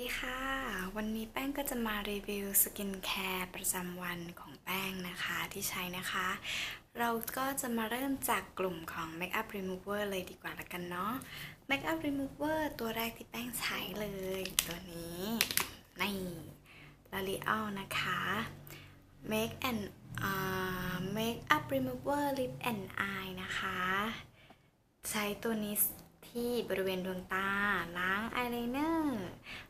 ดีค่ะ วันนี้แป้งก็จะมารีวิวสกินแคร์ประจำวันของแป้งนะคะที่ใช้นะคะ เราก็จะมาเริ่มจากกลุ่มของ Makeup Remover เลยดีกว่าละกันเนาะ Makeup Remover ตัวแรกที่แป้งใช้เลย ตัวนี้นี่ L'Oreal นะคะ Make and อ่า Makeup Remover Lip and Eye นะคะ ใช้ตัวนี้ ที่บริเวณดวงตา ล้างอายไลเนอร์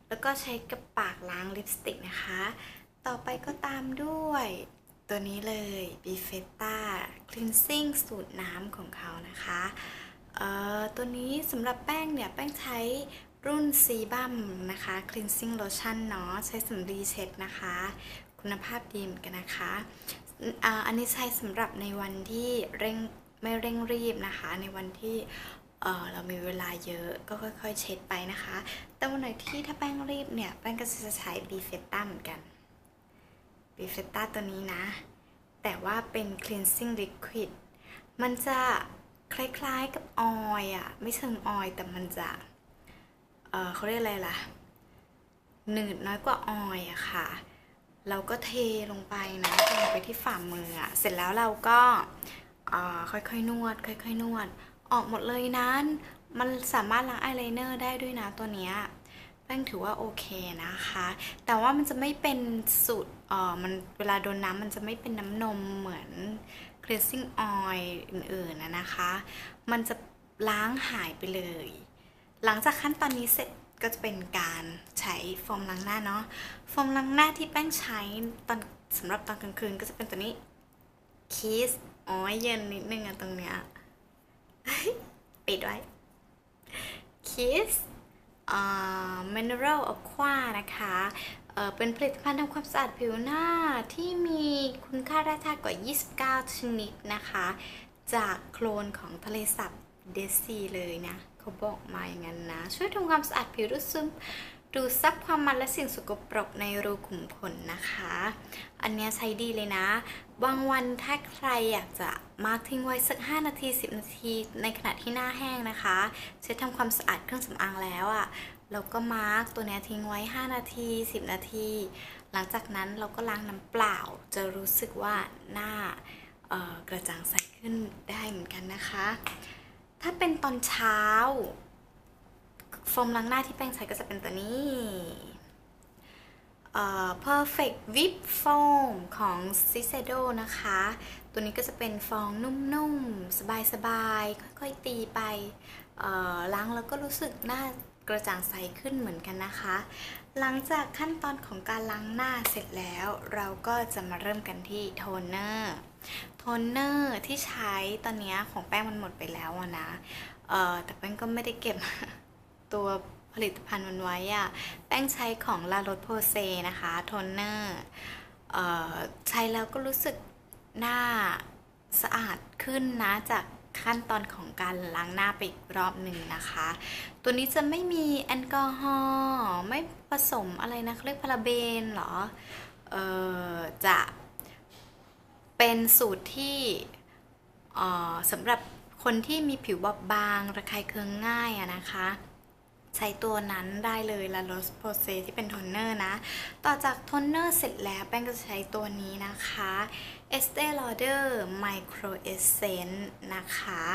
แล้วก็ใช้กับปากล้างลิปสติกนะคะ ต่อไปก็ตามด้วยตัวนี้เลย b f e t a Cleansing สูตรน้ำของเขานะคะเอ่อตัวนี้สำหรับแป้งเนี่ย แป้งใช้รุ่นซีบัมนะคะ Cleansing Lotion เนาะใช้สำลีเช็ดนะคะ คุณภาพดีเหมือนกันนะคะอ่าอันนี้ใช้สำหรับในวันที่เร่งไม่เร่งรีบนะคะ ในวันที่ เออเรามีเวลาเยอะก็ค่อยๆ เช็ดไปนะคะ แต่วันไหนที่ถ้าแป้งรีบเนี่ย แป้งก็จะใช้บีเฟต้าเหมือนกันบีเฟต้าตัวนี้นะ แต่ว่าเป็น cleansing liquid มันจะคล้ายๆกับออยอะไม่เชิงออยแต่มันจะ เออเขาเรียกอะไรล่ะ หนืดน้อยกว่าออยอะค่ะ เราก็เทลงไปนะเทลงไปที่ฝ่ามืออะเสร็จแล้วเราก็ค่อยๆนวด ค่อยๆนวด ออกหมดเลยนั้น มันสามารถล้างอายไลเนอร์ได้ด้วยนะตัวเนี้ยแป้งถือว่าโอเคนะคะ แต่ว่ามันจะไม่เป็นสูตรเออมันเวลาโดนน้ำมันจะไม่เป็นน้ำนมเหมือน cleansing oil อื่นๆนะนะคะ มันจะล้างหายไปเลย หลังจากขั้นตอนนี้เสร็จก็จะเป็นการใช้โฟมล้างหน้าเนาะ โฟมล้างหน้าที่แป้งใช้ตอนสำหรับตอนกลางคืนก็จะเป็นตัวนี้ Kiss อ๋อเย็นนิดนึงอะตรงเนี้ย ปิดไว้ Kiss อ่า Mineral Aqua นะคะเอ่อเป็นผลิตภัณฑ์ทำความสะอาดผิวหน้าที่มีคุณค่าแร่ธาตุกว่า 29 ชนิดนะคะ จากโคลนของทะเลสาบเดซีเลยนะ เขาบอกมาอย่างนั้นนะ ช่วยทำความสะอาดผิวดูดซึมดูดซับความมันและสิ่งสกปรกในรูขุมขนนะคะ อันนี้ใช้ดีเลยนะ บางวันถ้าใครอยากจะมาร์กทิ้งไว้สัก 5 นาที 10 นาที ในขณะที่หน้าแห้งนะคะเช็ดทำความสะอาดเครื่องสำอางแล้วอะ่ะ เราก็มาร์กตัวนี้ทิ้งไว้ 5 นาที 10 นาที หลังจากนั้นเราก็ล้างน้ำเปล่า จะรู้สึกว่าหน้ากระจ่างใสขึ้นได้เหมือนกันนะคะ ถ้าเป็นตอนเช้า โฟมล้างหน้าที่แป้งใช้ก็จะเป็นตัวนี้เอ่อ perfect whip foam ของ Shiseido นะคะ ตัวนี้ก็จะเป็นฟองนุ่มๆ สบายๆ ค่อยๆ ตีไปเอ่อล้างแล้วก็รู้สึกหน้ากระจ่างใสขึ้นเหมือนกันนะคะ หลังจากขั้นตอนของการล้างหน้าเสร็จแล้ว เราก็จะมาเริ่มกันที่โทนเนอร์ โทนเนอร์ที่ใช้ตอนนี้ของแป้งมันหมดไปแล้วนะเอ่อแต่แป้งก็ไม่ได้เก็บ ตัวผลิตภัณฑ์มันไว้อะแป้งใช้ของ La Roche Posay นะคะโทนเนอร์ใช้แล้วก็รู้สึกหน้าสะอาดขึ้นนะจากขั้นตอนของการล้างหน้าไปอีกรอบหนึ่งนะคะ ตัวนี้จะไม่มีแอลกอฮอล์ไม่ผสมอะไรนะเรียกพาราเบนเหรอเออจะเป็นสูตรที่ออสำหรับคนที่มีผิวบอบบาง ระคายเคืองง่ายอะนะคะ ใช้ตัวนั้นได้เลย La Roche Posay ที่เป็นโทนเนอร์นะ ต่อจากโทนเนอร์เสร็จแล้วแป้งก็จะใช้ตัวนี้นะคะ Estee Lauder Micro Essence นะคะ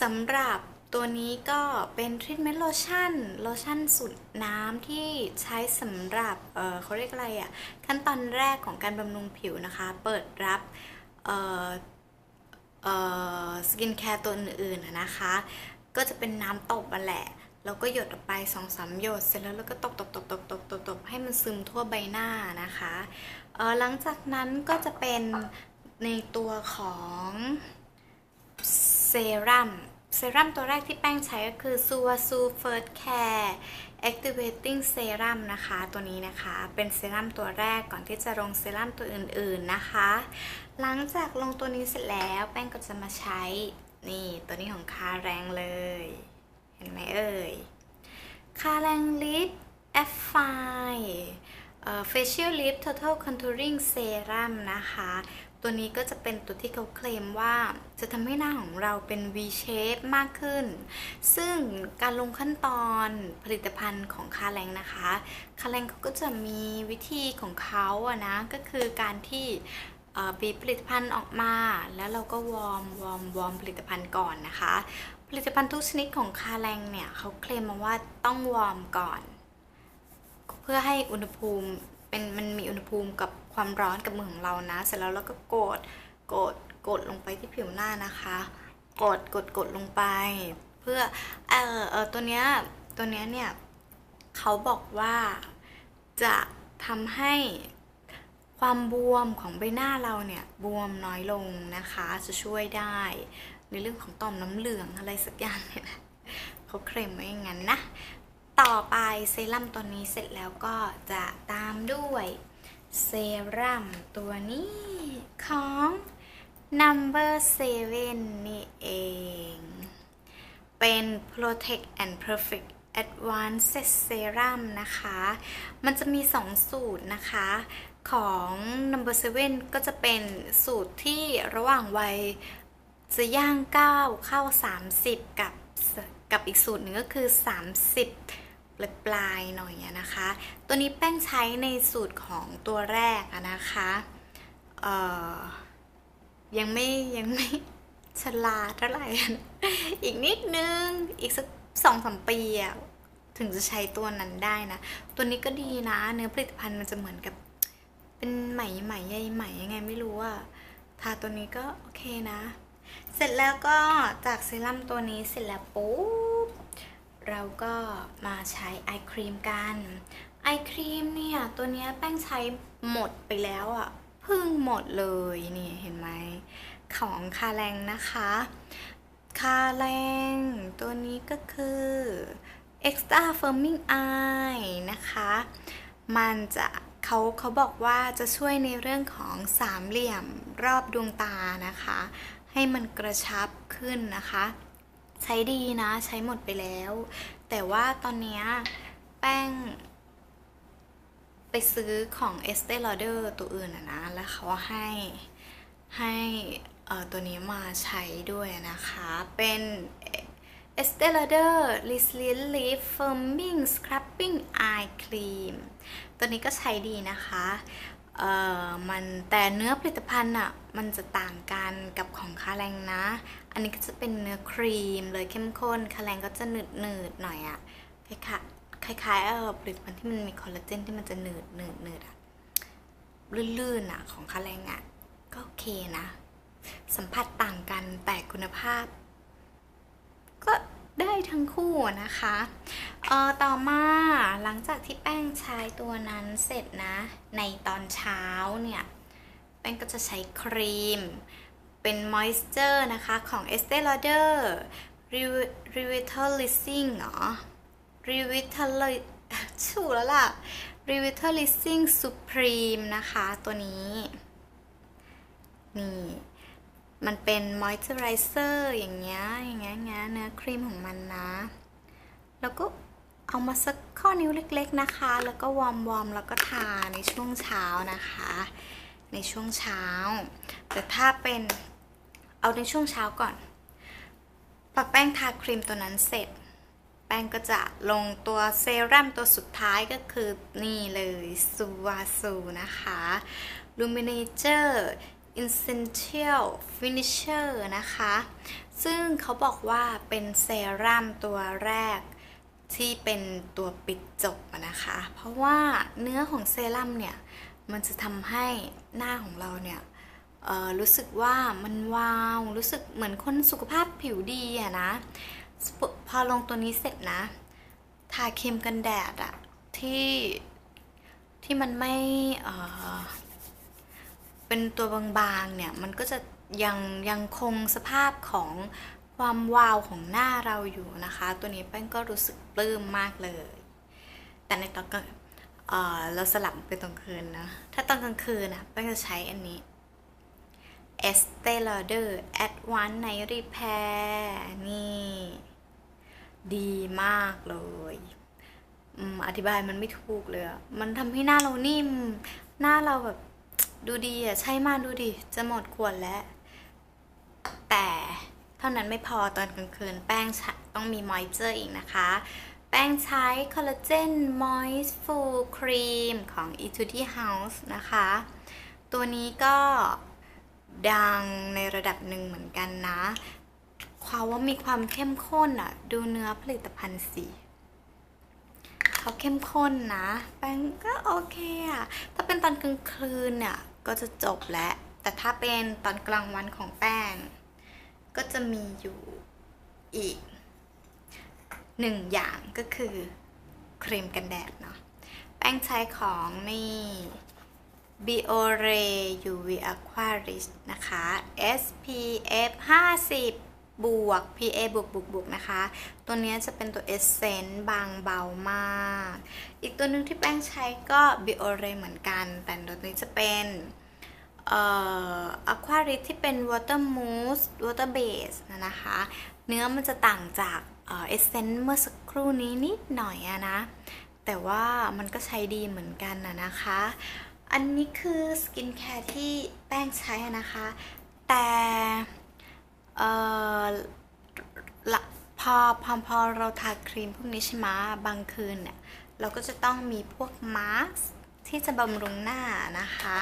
สำหรับตัวนี้ก็เป็นทรีทเมนต์โลชั่น โลชั่นสูตรน้ำที่ใช้สำหรับเออเขาเรียกอะไรอะ่ะ ขั้นตอนแรกของการบำรุงผิวนะคะ เปิดรับเอ่อเอ่อสกินแคร์ตัวอื่นๆนะคะ ก็จะเป็นน้ำตบมาแหละ แล้วก็หยดออกไป2องสามหยดเสร็จแล้วเราก็ตบตบตบตบตบตบตบให้มันซึมทั่วใบหน้านะคะเออหลังจากนั้นก็จะเป็นในตัวของเซรั่มเซรั่มตัวแรกที่แป้งใช้ก็คือ s u a s u First Care Activating Serum นะคะ ตัวนี้นะคะ เป็นเซรั่มตัวแรกก่อนที่จะลงเซรั่มตัวอื่นๆนะคะ หลังจากลงตัวนี้เสร็จแล้ว แป้งก็จะมาใช้ นี่ ตัวนี้ของคาแรงเลย เห็นไหมเอ่ยคาแรงลิปแอฟไฟเอ่อ facial lip total contouring serum นะคะ ตัวนี้ก็จะเป็นตัวที่เขาเคลมว่า จะทำให้หน้าของเราเป็น V shape มากขึ้น ซึ่งการลงขั้นตอนผลิตภัณฑ์ของคาแรงนะคะ คาแรงเขาก็จะมีวิธีของเขาอะนะ ก็คือการที่บีบผลิตภัณฑ์ออกมา แล้วเราก็วอร์มวอร์มวอร์มผลิตภัณฑ์ก่อนนะคะ ผลิตภัณฑ์ทุกชนิดของคาแรงเนี่ยเขาเคลมมาว่าต้องวอร์มก่อน เพื่อให้อุณหภูมิเป็นมันมีอุณหภูมิกับความร้อนกับมือของเรานะ เสร็จแล้วเราก็กดกดกดลงไปที่ผิวหน้านะคะ กดกดกดลงไป เพื่อเออเออตัวเนี้ยตัวเนี้ยเนี่ยเขาบอกว่าจะทำให้ความบวมของใบหน้าเราเนี่ยบวมน้อยลงนะคะจะช่วยได้ ในเรื่องของต่อมน้ำเหลืองอะไรสักอย่างเนี่ยนะเขาเคลมไว้อย่างนั้นนะ ต่อไปเซรั่มตัวนี้เสร็จแล้วก็จะตามด้วย เซรั่มตัวนี้ของ number 7 นี่เอง เป็น protect and perfect advanced serum นะคะ มันจะมี 2 สูตรนะคะ ของ number 7 ก็จะเป็นสูตรที่ระหว่างวัย จะย่าง 9 เข้า 30 กับกับอีกสูตรหนึ่งก็คือ 30ปลายปลายๆหน่อยนะคะ ตัวนี้แป้งใช้ในสูตรของตัวแรกนะคะยังไม่ยังไม่ฉลาดเท่าไหร่อะอีกนิดนึง อีกสักสองสามปีอะถึงจะใช้ตัวนั้นได้นะ ตัวนี้ก็ดีนะ เนื้อผลิตภัณฑ์มันจะเหมือนกับ เป็นไหมไหมใยไหมยังไงไม่รู้อะทาตัวนี้ก็โอเคนะ เสร็จแล้วก็จากเซรั่มตัวนี้เสร็จแล้วปุ๊บเราก็มาใช้ไอครีมกันไอครีมเนี่ยตัวนี้แป้งใช้หมดไปแล้วอะ่ะพิ่งหมดเลยนี่เห็นไหมของคาแรงนะคะ คาแรงตัวนี้ก็คือ extra firming eye นะคะ มันจะเขาเขาบอกว่าจะช่วยในเรื่องของสามเหลี่ยมรอบดวงตานะคะ ให้มันกระชับขึ้นนะคะ ใช้ดีนะใช้หมดไปแล้ว แต่ว่าตอนนี้แป้งไปซื้อของ Estee Lauder ตัวอื่นอะนะ แล้วเขาให้ให้ตัวนี้มาใช้ด้วยนะคะ เป็น Estee Lauder Resilient Leaf Firming Scrubbing Eye Cream ตัวนี้ก็ใช้ดีนะคะ เอ่อมันแต่เนื้อผลิตภัณฑ์อะมันจะต่างกันกับของคาแรงนะ อันนี้ก็จะเป็นเนื้อครีมเลยเข้มข้นคาแรงก็จะหนืดหนืดหน่อยอะคล้ายคล้ายๆเออผลิตภัณฑ์ที่มันมีคอลลาเจนที่มันจะหนืดหนืดหนืดอะลื่นๆอะของคาแรงอะก็โอเคนะ สัมผัสต่างกันแต่คุณภาพ ก็ ได้ทั้งคู่นะคะเออต่อมาหลังจากที่แป้งใช้ตัวนั้นเสร็จนะ ในตอนเช้าเนี่ย แป้งก็จะใช้ครีม เป็น moisture นะคะ ของ Estee Lauder Revitalizing เหรอ Revitali ชูแล้วล่ะ Revitalizing Supreme นะคะ ตัวนี้ นี่ มันเป็นมอยเจอไรเซอร์อย่างเงี้ยอย่างเงี้ยเงี้ยเนื้อครีมของมันนะ แล้วก็เอามาสักข้อนิ้วเล็กๆนะคะ แล้วก็วอร์มวอมแล้วก็ทาในช่วงเช้านะคะ ในช่วงเช้า แต่ถ้าเป็นเอาในช่วงเช้าก่อนพอแป้งทาครีมตัวนั้นเสร็จ แป้งก็จะลงตัวเซรั่มตัวสุดท้ายก็คือนี่เลยซูวาซูนะคะ Luminator Essential Finisher นะคะ ซึ่งเขาบอกว่าเป็นเซรั่มตัวแรกที่เป็นตัวปิดจบนะคะ เพราะว่าเนื้อของเซรั่มเนี่ย มันจะทำให้หน้าของเราเนี่ยรู้สึกว่ามันวาว รู้สึกเหมือนคนสุขภาพผิวดีอะนะ พอลงตัวนี้เสร็จนะ ทาครีมกันแดดอะที่ที่มันไม่ เป็นตัวบางๆเนี่ยมันก็จะยังยังคงสภาพของความวาวของหน้าเราอยู่นะคะ ตัวนี้แป้งก็รู้สึกปลื้มมากเลย แต่ในตอนกลางเออเราสลับไปตอนกลางคืนนะถ้าตอนกลางคืนนะแป้งจะใช้อันนี้ Estee Lauder Advanced Night Repair นี่ ดีมากเลยอธิบายมันไม่ถูกเลย มันทำให้หน้าเรานิ่ม หน้าเราแบบ ดูดีอะ ใช่มากดูดิ จะหมดขวดแล้ว แต่เท่านั้นไม่พอตอนกลางคืน แป้งต้องมีมอยเจอร์อีกนะคะ แป้งใช้คอลลาเจนมอยส์ฟูลครีมของ Etude House นะคะ ตัวนี้ก็ดังในระดับหนึ่งเหมือนกันนะ ความว่ามีความเข้มข้นอะดูเนื้อผลิตภัณฑ์สิ เขาเข้มข้นนะ แป้งก็โอเคอะถ้าเป็นตอนกลางคืนเนี่ยก็จะจบแล้ว แต่ถ้าเป็นตอนกลางวันของแป้ง ก็จะมีอยู่อีกหนึ่งอย่างก็คือครีมกันแดดเนาะ แป้งใช้ของนี่ Biore UV Aqua Rich นะคะ SPF 50 บวก PA บวกบวกบวกนะคะ ตัวนี้จะเป็นตัว Essence บางเบามาก อีกตัวหนึ่งที่แป้งใช้ก็ Biore เหมือนกัน แต่ตัวนี้จะเป็นเอ่อ Aqua Rich ที่เป็น Water Mousse Water Base นะคะ เนื้อมันจะต่างจากเอ่อ Essence เมื่อสักครู่นี้นิดหน่อยอะนะ แต่ว่ามันก็ใช้ดีเหมือนกันนะนะคะ อันนี้คือสกินแคร์ที่แป้งใช้นะคะ แต่ เอ่อละพอพอพอเราทาครีมพวกนี้ใช่ไหมบางคืนเนี่ยเราก็จะต้องมีพวกมาร์กที่จะบำรุงหน้านะคะ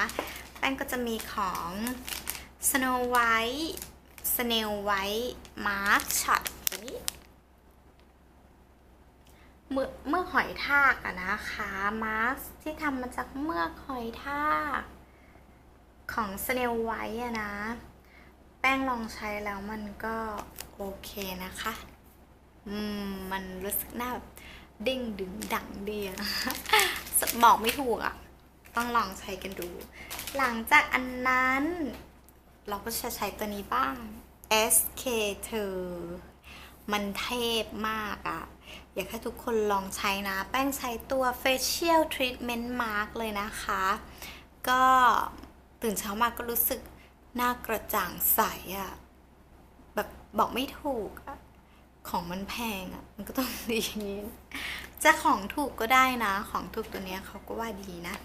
แป้งก็จะมีของ Snow White Snail White Mask Shot ตัวนี้เมือเมือหอยทากอะนะคะมาสที่ทำมาจากเมือกหอยทาก ของสเนลไวท์อะนะ ป้งลองใช้แล้วมันก็โอเคนะคะ อืม มันรู้สึกหน้าแบบเด้งดึงดังดีอะบอกไม่ถูกอะต้องลองใช้กันดู หลังจากอันนั้น เราก็จะใช้ตัวนี้บ้าง SK2 มันเทพมากอะอยากให้ทุกคนลองใช้นะ แป้งใช้ตัว Facial Treatment Mask เลยนะคะ ก็ตื่นเช้ามาก็รู้สึก หน้ากระจ่างใสอะแบบบอกไม่ถูกอะของมันแพงอะมันก็ต้องดีอย่างนี้จะของถูกก็ได้นะ ของถูกตัวเนี้ยเขาก็ว่าดีนะ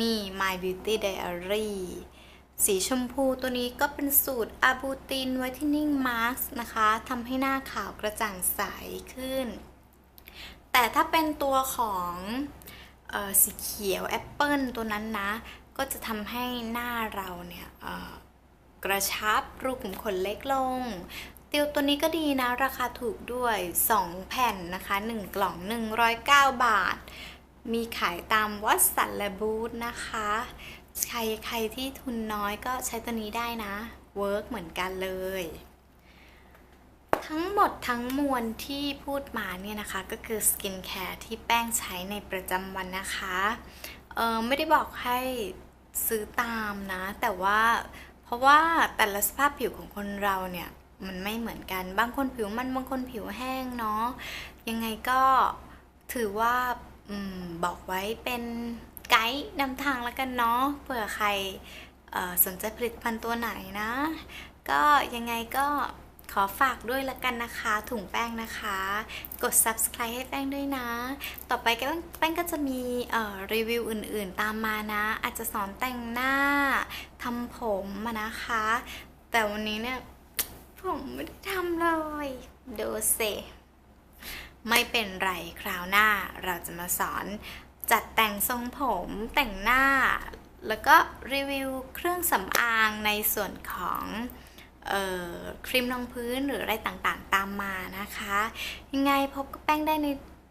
นี่ My Beauty Diary สีชมพูตัวนี้ก็เป็นสูตรอาบูตินไวท์เทนนิ่งมาสก์นะคะทำให้หน้าขาวกระจ่างใสขึ้น แต่ถ้าเป็นตัวของออสีเขียวแอปเปิลตัวนั้นนะ ก็จะทำให้หน้าเราเนี่ยกระชับรูขุมขนเล็กลงเตียวตัวนี้ก็ดีนะ ราคาถูกด้วย 2 แผ่นนะคะ 1 กล่อง 109 บาท มีขายตามวัดสันและบูธนะคะ ใครใครที่ทุนน้อยก็ใช้ตัวนี้ได้นะเวิร์กเหมือนกันเลย ทั้งหมดทั้งมวลที่พูดมาเนี่ยนะคะ ก็คือสกินแคร์ที่แป้งใช้ในประจำวันนะคะ เออไม่ได้บอกให้ ซื้อตามนะ แต่ว่าเพราะว่าแต่ละสภาพผิวของคนเราเนี่ยมันไม่เหมือนกันบางคนผิวมันบางคนผิวแห้งเนาะยังไงก็ถือว่าอบอกไว้เป็นไกด์นำทางแล้วกันเนาะเผื่อใครสนใจผลิตภัณฑ์ตัวไหนนะ ก็ยังไงก็ ขอฝากด้วยละกันนะคะ ถุงแป้งนะคะ กด subscribe ให้แป้งด้วยนะ ต่อไปแป้งแป้งก็จะมีรีวิวอื่นๆตามมานะ อาจจะสอนแต่งหน้าทำผมอะนะคะ แต่วันนี้เนี่ย ผมไม่ได้ทำเลยดูเซไม่เป็นไรคราวหน้าเราจะมาสอนจัดแต่งทรงผมแต่งหน้า แล้วก็รีวิวเครื่องสำอางในส่วนของ ครีมรองพื้นหรืออะไรต่างๆ ตามมานะคะ ยังไงพบกับแป้งได้ใน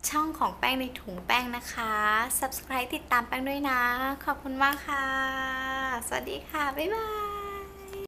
ช่องของแป้งในถุงแป้งนะคะ subscribe ติดตามแป้งด้วยนะ ขอบคุณมากค่ะ สวัสดีค่ะ บ๊ายบาย